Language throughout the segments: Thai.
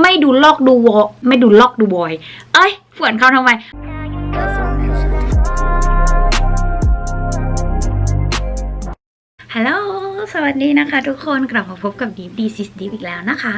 ไม่ดูลอกดูวอไม่ดูลอกดูบอย เอ้ยฝืนเขาทำไมฮัลโหล สวัสดีนะคะทุกคนกลับมาพบกับดิฟดีซิสดิฟอีกแล้วนะคะ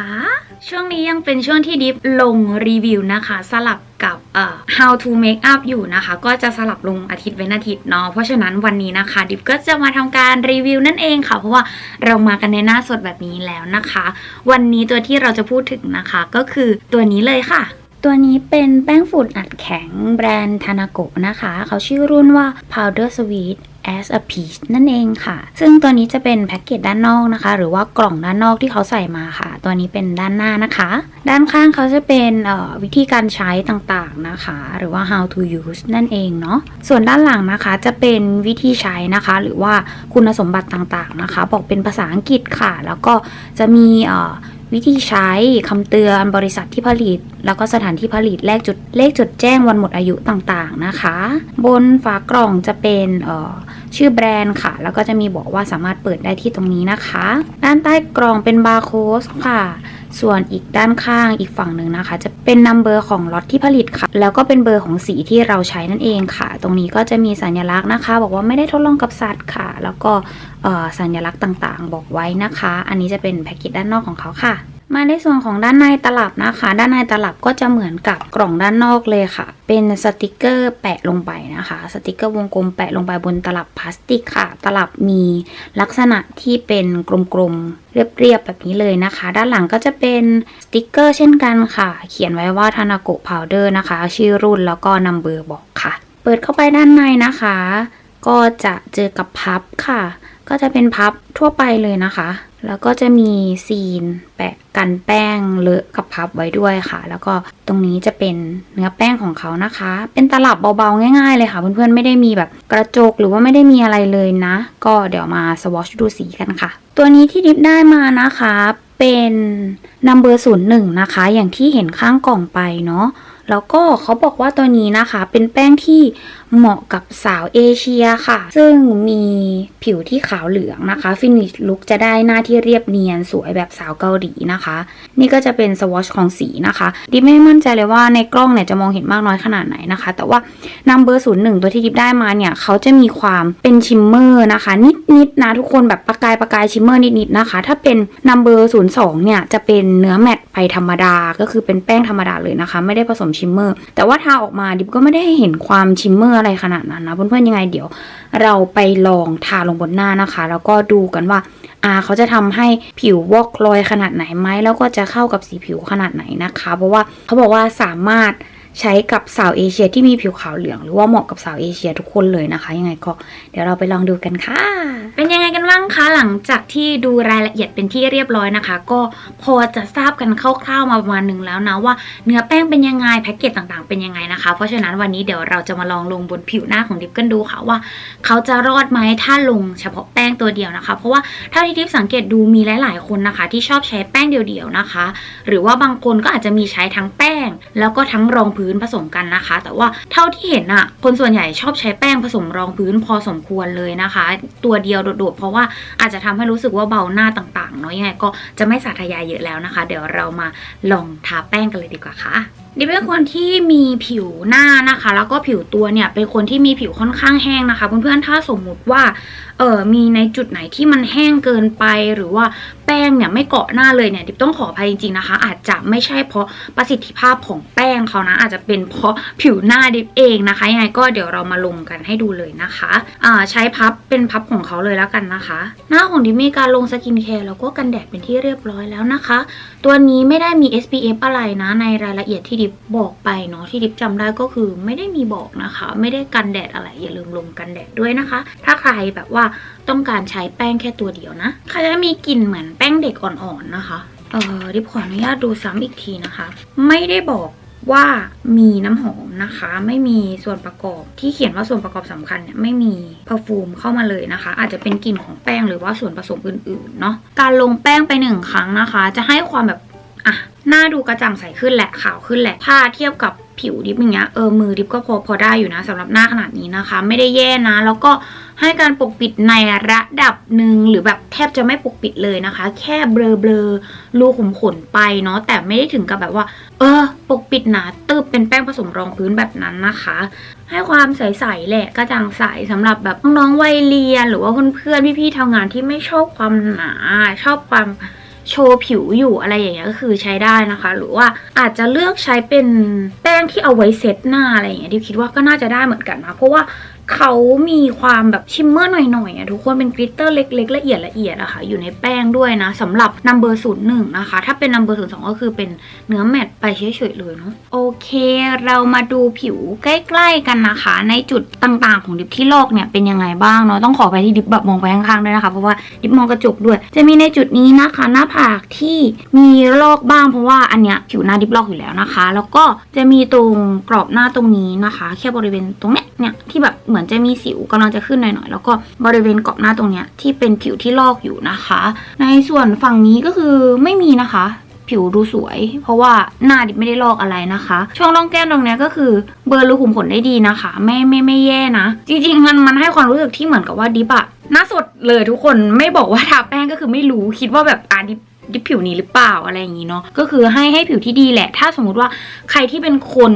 ช่วงนี้ยังเป็นช่วงที่ดิฟลงรีวิวนะคะ สลับกับเอ่อ how to make up อยู่นะคะ ก็จะสลับลงอาทิตย์เว้นอาทิตย์เนาะเพราะฉะนั้นวันนี้นะคะ ดิฟก็จะมาทำการรีวิวนั่นเองค่ะ เพราะว่าเรามากันในหน้าสดแบบนี้แล้วนะคะ วันนี้ตัวที่เราจะพูดถึงนะคะ ก็คือตัวนี้เลยค่ะตัวนี้เป็นแป้งฝุ่นอัดแข็งแบรนด์ทานาโกะนะคะ เขาชื่อรุ่นว่า powder sweet as a peach นั่นเองค่ะ ซึ่งตัวนี้จะเป็นแพ็กเกจด้านนอกนะคะ หรือว่ากล่องด้านนอกที่เขาใส่มาค่ะ ตัวนี้เป็นด้านหน้านะคะ ด้านข้างเขาจะเป็นวิธีการใช้ต่างๆนะคะ หรือว่า how to use นั่นเองเนาะ ส่วนด้านหลังนะคะจะเป็นวิธีใช้นะคะ หรือว่าคุณสมบัติต่างๆนะคะ บอกเป็นภาษาอังกฤษค่ะ แล้วก็จะมี วิธีใช้คำเตือนบริษัทที่ผลิต แล้วก็สถานที่ผลิตเลขจุดเลขจดแจ้งวันหมดอายุต่างๆนะคะ บนฝากล่องจะเป็นออชื่อแบรนด์ค่ะ แล้วก็จะมีบอกว่าสามารถเปิดได้ที่ตรงนี้นะคะ ด้านใต้กล่องเป็นบาร์โค้ดค่ะ ส่วนอีกด้านข้างอีกฝั่งหนึ่งนะคะ จะเป็นนัมเบอร์ของล็อตที่ผลิตค่ะ แล้วก็เป็นเบอร์ของสีที่เราใช้นั่นเองค่ะ ตรงนี้ก็จะมีสัญลักษณ์นะคะ บอกว่าไม่ได้ทดลองกับสัตว์ค่ะ แล้วก็สัญลักษณ์ต่างๆ บอกไว้นะคะ อันนี้จะเป็นแพ็กเกจด้านนอกของเขาค่ะ มาในส่วนของด้านในตลับนะคะ ด้านในตลับก็จะเหมือนกับกล่องด้านนอกเลยค่ะ เป็นสติกเกอร์แปะลงไปนะคะ สติกเกอร์วงกลมแปะลงไปบนตลับพลาสติกค่ะ ตลับมีลักษณะที่เป็นกลมๆ เรียบๆ แบบนี้เลยนะคะ ด้านหลังก็จะเป็นสติกเกอร์เช่นกันค่ะ เขียนไว้ว่าทานาโกะพาวเดอร์นะคะ ชื่อรุ่นแล้วก็นัมเบอร์บอกค่ะ เปิดเข้าไปด้านในนะคะ ก็จะเจอกับพับค่ะ ก็จะเป็นพับทั่วไปเลยนะคะ แล้วก็จะมีซีนแปะกันแป้งเลอะกับพับไว้ด้วยค่ะ แล้วก็ตรงนี้จะเป็นเนื้อแป้งของเขานะคะ เป็นตลับเบาๆง่ายๆเลยค่ะ เพื่อนๆไม่ได้มีแบบกระจกหรือว่าไม่ได้มีอะไรเลยนะ ก็เดี๋ยวมาสวอชดูสีกันค่ะ ตัวนี้ที่ดิฟได้มานะคะเป็นนัมเบอร์ศูนย์หนึ่งนะคะ อย่างที่เห็นข้างกล่องไปเนาะแล้วก็เขาบอกว่าตัวนี้นะคะ เป็นแป้งที่ เหมาะกับสาวเอเชียค่ะ ซึ่งมีผิวที่ขาวเหลืองนะคะฟินิชลุคจะได้หน้าที่เรียบเนียนสวยแบบสาวเกาหลีนะคะ นี่ก็จะเป็นสวอชของสีนะคะ ดิบไม่มั่นใจเลยว่าในกล้องเนี่ยจะมองเห็นมากน้อยขนาดไหนนะคะ แต่ว่านัมเบอร์ศูนย์หนึ่งตัวที่ดิบได้มาเนี่ย เขาจะมีความเป็นชิมเมอร์นะคะ นิดๆนะทุกคนแบบประกายประกายชิมเมอร์นิดๆนะคะ ถ้าเป็นนัมเบอร์ศูนย์สองเนี่ยจะเป็นเนื้อแมตต์ไปธรรมดาก็คือเป็นแป้งธรรมดาเลยนะคะ ไม่ได้ผสมชิมเมอร์แต่ว่าทาออกมาดิบก็ไม่ได้เห็นความชิมเมอร์อะไรขนาดนั้นนะเพื่อนๆยังไงเดี๋ยว เราไปลองทาลงบนหน้านะคะ แล้วก็ดูกันว่าอาเขาจะทำให้ผิววอกลอยขนาดไหนไหมแล้วก็จะเข้ากับสีผิวขนาดไหนนะคะ เพราะว่าเขาบอกว่าสามารถ ใช้กับสาวเอเชียที่มีผิวขาวเหลือง หรือว่าเหมาะกับสาวเอเชียทุกคนเลยนะคะ ยังไงก็เดี๋ยวเราไปลองดูกันค่ะ เป็นยังไงกันบ้างคะหลังจากที่ดูรายละเอียดเป็นที่เรียบร้อยนะคะ ก็พอจะทราบกันคร่าวๆมาประมาณหนึ่งแล้วนะว่าเนื้อแป้งเป็นยังไงแพ็กเกจต่างๆเป็นยังไงนะคะ เพราะฉะนั้นวันนี้เดี๋ยวเราจะมาลองลงบนผิวหน้าของดิฟกันดูค่ะว่า เขาจะรอดไหมถ้าลงเฉพาะแป้งตัวเดียวนะคะ เพราะว่าเท่าที่ทิพย์สังเกตดูมีหลายๆคนนะคะ ที่ชอบใช้แป้งเดียวๆนะคะ หรือว่าบางคนก็อาจจะมีใช้ทั้งแป้ง แล้วก็ทั้งรองพื้นผสมกันนะคะ แต่ว่าเท่าที่เห็นอะคนส่วนใหญ่ชอบใช้แป้งผสมรองพื้นพอสมควรเลยนะคะ ตัวเดียวโดดๆเพราะว่าอาจจะทำให้รู้สึกว่าเบาหน้าต่างๆเนาะยังไงก็จะไม่สาธยายเยอะแล้วนะคะ เดี๋ยวเรามาลองทาแป้งกันเลยดีกว่าค่ะดิเป็นคนที่มีผิวหน้านะคะ แล้วก็ผิวตัวเนี่ยเป็นคนที่มีผิวค่อนข้างแห้งนะคะเพื่อนๆถ้าสมมุติว่าเออมีในจุดไหนที่มันแห้งเกินไปหรือว่าแป้งเนี่ยไม่เกาะหน้าเลยเนี่ยดิบต้องขออภัยจริงๆนะคะ อาจจะไม่ใช่เพราะประสิทธิภาพของแป้งเขานะอาจจะเป็นเพราะผิวหน้าดิบเองนะคะยังไงก็เดี๋ยวเรามาลงกันให้ดูเลยนะคะอ่าใช้พับเป็นพับของเขาเลยแล้วกันนะคะ หน้าของดิบมีการลงสกินแคร์แล้วก็กันแดดเป็นที่เรียบร้อยแล้วนะคะ ตัวนี้ไม่ได้มี SPF อะไรนะในรายละเอียดที่ดิบบอกไปเนาะที่ดิบจำได้ก็คือไม่ได้มีบอกนะคะ ไม่ได้กันแดดอะไรอย่าลืมลงกันแดดด้วยนะคะ ถ้าใครแบบว่าต้องการใช้แป้งแค่ตัวเดียวนะเขาจะมีกลิ่นเหมือนแป้งเด็กอ่อนๆนะคะเออดิบขออนุญาตดูซ้ำอีกทีนะคะ ไม่ได้บอกว่ามีน้ำหอมนะคะ ไม่มีส่วนประกอบที่เขียนว่าส่วนประกอบสำคัญเนี่ยไม่มีพอร์ฟูมเข้ามาเลยนะคะ อาจจะเป็นกลิ่นของแป้งหรือว่าส่วนผสมอื่นๆเนาะการลงแป้งไปหนึ่งครั้งนะคะ จะให้ความแบบ อะหน้าดูกระจ่างใสขึ้นแหละขาวขึ้นแหละถ้าเทียบกับผิวดิฟอย่างเงี้ยเออมือดิฟก็พอพอได้อยู่นะสำหรับหน้าขนาดนี้นะคะ ไม่ได้แย่นะ แล้วก็ให้การปกปิดในระดับหนึ่งหรือแบบแทบจะไม่ปกปิดเลยนะคะ แค่เบลอเบลอรูขุมขนไปเนาะแต่ไม่ได้ถึงกับแบบว่า เออ ปกปิดหนาตึบเป็นแป้งผสมรองพื้นแบบนั้นนะคะ ให้ความใสๆแหละกระจ่างใสสำหรับแบบน้องๆวัยเรียนหรือว่าเพื่อนๆพี่ๆทำงานที่ไม่ชอบความหนาชอบความ โชว์ผิวอยู่อะไรอย่างเงี้ยก็คือใช้ได้นะคะ หรือว่าอาจจะเลือกใช้เป็นแป้งที่เอาไว้เซตหน้าอะไรอย่างเงี้ยดิวคิดว่าก็น่าจะได้เหมือนกันนะเพราะว่า เขามีความแบบชิมเมอร์หน่อยๆอะทุกคนเป็นกลิตเตอร์เล็กๆละเอียดละเอียดอะค่ะ อยู่ในแป้งด้วยนะสำหรับนัมเบอร์ศูนย์หนึ่งนะคะ ถ้าเป็นนัมเบอร์ศูนย์สองก็คือเป็นเนื้อแมตต์ไปเฉยๆเลยเนาะโอเค เรามาดูผิวใกล้ๆกันนะคะ ในจุดต่างๆของดิบที่ลอกเนี่ยเป็นยังไงบ้างเนาะต้องขอไปที่ดิบแบบมองไปข้างๆด้วยนะคะ เพราะว่าดิบมองกระจกด้วย จะมีในจุดนี้นะคะ หน้าผากที่มีลอกบ้างเพราะว่าอันเนี้ยผิวหน้าดิบลอกอยู่แล้วนะคะ แล้วก็จะมีตรงกรอบหน้าตรงนี้นะคะ แค่บริเวณตรงเนี้ยเนี่ยที่แบบเหมือนจะมีสิวกำลังจะขึ้นหน่อยๆ แล้วก็บริเวณกรอบหน้าตรงเนี้ยที่เป็นผิวที่ลอกอยู่นะคะ ในส่วนฝั่งนี้ก็คือไม่มีนะคะผิวดูสวย เพราะว่าหน้าดิบไม่ได้ลอกอะไรนะคะ ช่วงร่องแก้มตรงเนี้ยก็คือเบลอร์รูขุมขนได้ดีนะคะ ไม่ไม่ไม่แย่นะ จริงๆมันมันให้ความรู้สึกที่เหมือนกับว่าดิบอะหน้าสดเลยทุกคนไม่บอกว่าทาแป้งก็คือไม่รู้คิดว่าแบบอะดิบ ดิบผิวนี้หรือเปล่าอะไรอย่างนี้เนาะก็คือให้ให้ผิวที่ดีแหละ ถ้าสมมุติว่าใครที่เป็นคน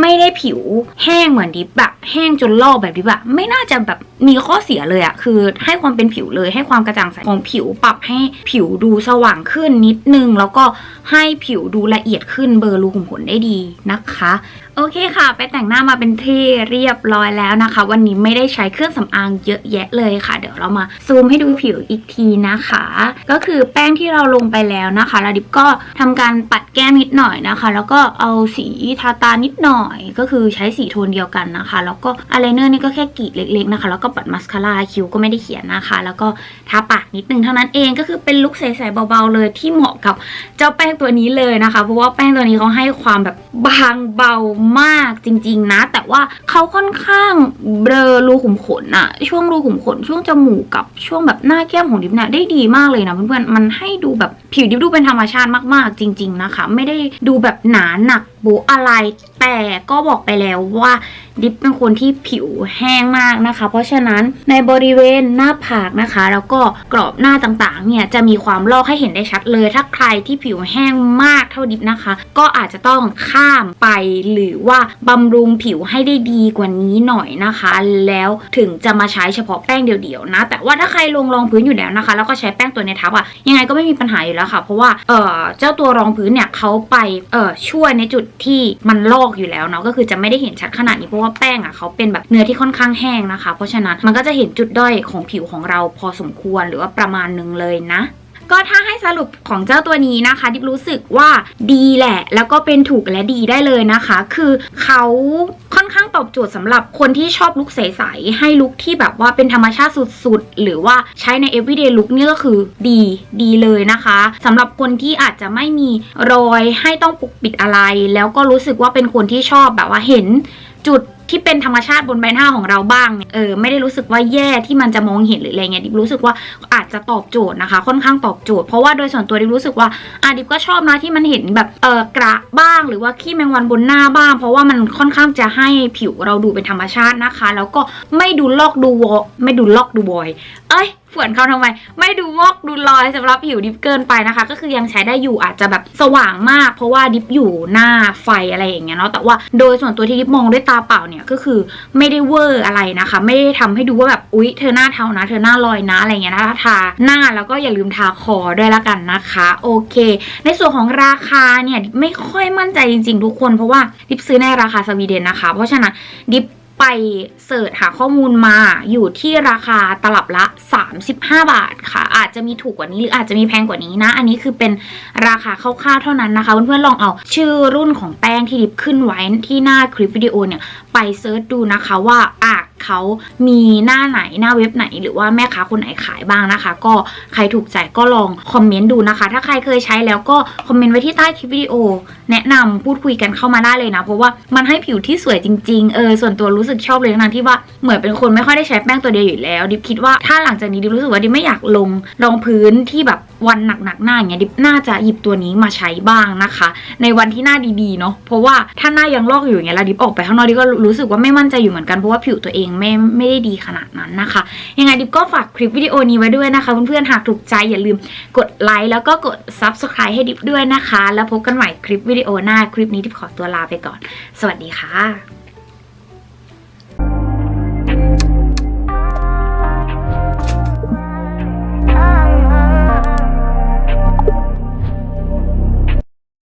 ไม่ได้ผิวแห้งเหมือนดิบแบบแห้งจนลอกแบบดิบอะไม่น่าจะแบบมีข้อเสียเลยอะคือให้ความเป็นผิวเลยให้ความกระจ่างใสของผิวปรับให้ผิวดูสว่างขึ้นนิดนึง แล้วก็ให้ผิวดูละเอียดขึ้นเบลอร์รูขุมขนได้ดีนะคะโอเคค่ะ ไปแต่งหน้ามาเป็นที่เรียบร้อยแล้วนะคะ วันนี้ไม่ได้ใช้เครื่องสำอางเยอะแยะเลยค่ะ เดี๋ยวเรามาซูมให้ดูผิวอีกทีนะคะ ก็คือแป้งที่เราลงไปแล้วนะคะแล้วดิบก็ทำการปัดแก้มนิดหน่อยนะคะ แล้วก็เอาสีทาตานิดหน่อย ก็คือใช้สีโทนเดียวกันนะคะ แล้วก็อายไลเนอร์นี่ก็แค่กรีดเล็กๆนะคะแล้วก็ปัดมัสคาร่าคิ้วก็ไม่ได้เขียนนะคะ แล้วก็ทาปากนิดนึงเท่านั้นเองก็คือเป็นลุคใสๆเบาๆเลยที่เหมาะกับเจ้าแป้งตัวนี้เลยนะคะ เพราะว่าแป้งตัวนี้เขาให้ความแบบบางเบามากจริง ๆ นะ แต่ว่าเขาค่อนข้างเบลอรูขุมขนอะช่วงรูขุมขน ช่วงจมูกกับช่วงแบบหน้าแก้มของดิฟเนี่ยได้ดีมากเลยนะเพื่อนๆมันให้ดูแบบผิวดิฟดูเป็นธรรมชาติมากๆ จริง ๆ นะคะ ไม่ได้ดูแบบหนาหนัก บะอะไร แต่ก็บอกไปแล้วว่าดิฟเป็นคนที่ผิวแห้งมากนะคะ เพราะฉะนั้นในบริเวณหน้าผากนะคะ แล้วก็กรอบหน้าต่างๆ เนี่ยจะมีความลอกให้เห็นได้ชัดเลย ถ้าใครที่ผิวแห้งมากเท่าดิฟนะคะ ก็อาจจะต้องข้ามไปหรือว่าบำรุงผิวให้ได้ดีกว่านี้หน่อยนะคะ แล้วถึงจะมาใช้เฉพาะแป้งเดียวๆนะ แต่ว่าถ้าใครลงรองพื้นอยู่แล้วนะคะ แล้วก็ใช้แป้งตัวเนี้ยทับอะยังไงก็ไม่มีปัญหาอยู่แล้วค่ะ เพราะว่าเออเจ้าตัวรองพื้นเนี่ยเขาไปเออช่วยในจุดที่มันลอกอยู่แล้วเนาะก็คือจะไม่ได้เห็นชัดขนาดนี้เพราะว่าแป้งอะเขาเป็นแบบเนื้อที่ค่อนข้างแห้งนะคะ เพราะฉะนั้นมันก็จะเห็นจุดด้อยของผิวของเราพอสมควรหรือว่าประมาณนึงเลยนะก็ถ้าให้สรุปของเจ้าตัวนี้นะคะ ดิบรู้สึกว่าดีแหละ แล้วก็เป็นถูกและดีได้เลยนะคะ คือเขา ตอบโจทย์สำหรับคนที่ชอบลุคใสๆให้ลุคที่แบบว่าเป็นธรรมชาติสุดๆ หรือว่าใช้ใน everyday look นี่ก็คือดีดีเลยนะคะสำหรับคนที่อาจจะไม่มีรอยให้ต้องปกปิดอะไร แล้วก็รู้สึกว่าเป็นคนที่ชอบแบบว่าเห็นจุด ที่เป็นธรรมชาติบนใบหน้าของเราบ้างเนี่ยเออไม่ได้รู้สึกว่าแย่ที่มันจะมองเห็นหรืออะไรเงี้ยดิบรู้สึกว่าอาจจะตอบโจทย์นะคะ ค่อนข้างตอบโจทย์เพราะว่าโดยส่วนตัวดิบรู้สึกว่าอะดิบก็ชอบนะที่มันเห็นแบบเออกระบ้าง หรือว่าขี้แมงวันบนหน้าบ้าง เพราะว่ามันค่อนข้างจะให้ผิวเราดูเป็นธรรมชาตินะคะ แล้วก็ไม่ดูลอกดูวอไม่ดูลอกดูบอย เอ้ยฝืนเขาทำไม ไม่ดูวอกดูรอยสำหรับผิวดิฟเกินไปนะคะ ก็คือยังใช้ได้อยู่อาจจะแบบสว่างมาก เพราะว่าดิฟอยู่หน้าไฟอะไรอย่างเงี้ยเนาะแต่ว่าโดยส่วนตัวที่ดิฟมองด้วยตาเปล่าเนี่ยก็คือไม่ได้เวอร์อะไรนะคะ ไม่ได้ทำให้ดูว่าแบบอุ๊ยเธอหน้าเทานะ เธอหน้าลอยนะอะไรเงี้ยนะทาหน้าแล้วก็อย่าลืมทาคอด้วยละกันนะคะ โอเค ในส่วนของราคาเนี่ยไม่ค่อยมั่นใจจริง ๆ ทุกคนเพราะว่าดิฟซื้อในราคาสวีเดนนะคะ เพราะฉะนั้นดิฟ ไปเสิร์ชหาข้อมูลมาอยู่ที่ราคาตลับละ 35 บาทค่ะ อาจจะมีถูกกว่านี้หรืออาจจะมีแพงกว่านี้นะ อันนี้คือเป็นราคาคร่าวๆเท่านั้นนะคะ เพื่อนๆลองเอาชื่อรุ่นของแป้งที่ดิบขึ้นไว้ที่หน้าคลิปวิดีโอเนี่ย ไปเสิร์ชดูนะคะว่าอะ เขามีหน้าไหนหน้าเว็บไหน หรือว่าแม่ค้าคนไหนขายบ้างนะคะ ก็ใครถูกใจก็ลองคอมเมนต์ดูนะคะ ถ้าใครเคยใช้แล้วก็คอมเมนต์ไว้ที่ใต้คลิปวิดีโอ แนะนำพูดคุยกันเข้ามาได้เลยนะ เพราะว่ามันให้ผิวที่สวยจริงๆเออส่วนตัวรู้สึกชอบเลยทั้งที่ว่าเหมือนเป็นคนไม่ค่อยได้ใช้แป้งตัวเดียวอยู่แล้ว ดิบคิดว่าถ้าหลังจากนี้ดิบรู้สึกว่าดิบไม่อยากลงรองพื้นที่แบบ วันหนักๆหน้าอย่างเงี้ยดิบน่าจะหยิบตัวนี้มาใช้บ้างนะคะ ในวันที่หน้าดีๆเนาะเพราะว่าถ้าหน้ายังลอกอยู่อย่างเงี้ยแล้วดิบออกไปข้างนอกดิบก็รู้สึกว่าไม่มั่นใจอยู่เหมือนกันเพราะว่าผิวตัวเองไม่ไม่ได้ดีขนาดนั้นนะคะ ยังไงดิบก็ฝากคลิปวิดีโอนี้ไว้ด้วยนะคะเพื่อนๆหากถูกใจอย่าลืมกดไลค์แล้วก็กด subscribe ให้ดิบด้วยนะคะ แล้วพบกันใหม่คลิปวิดีโอหน้าคลิปนี้ดิบขอตัวลาไปก่อน สวัสดีค่ะ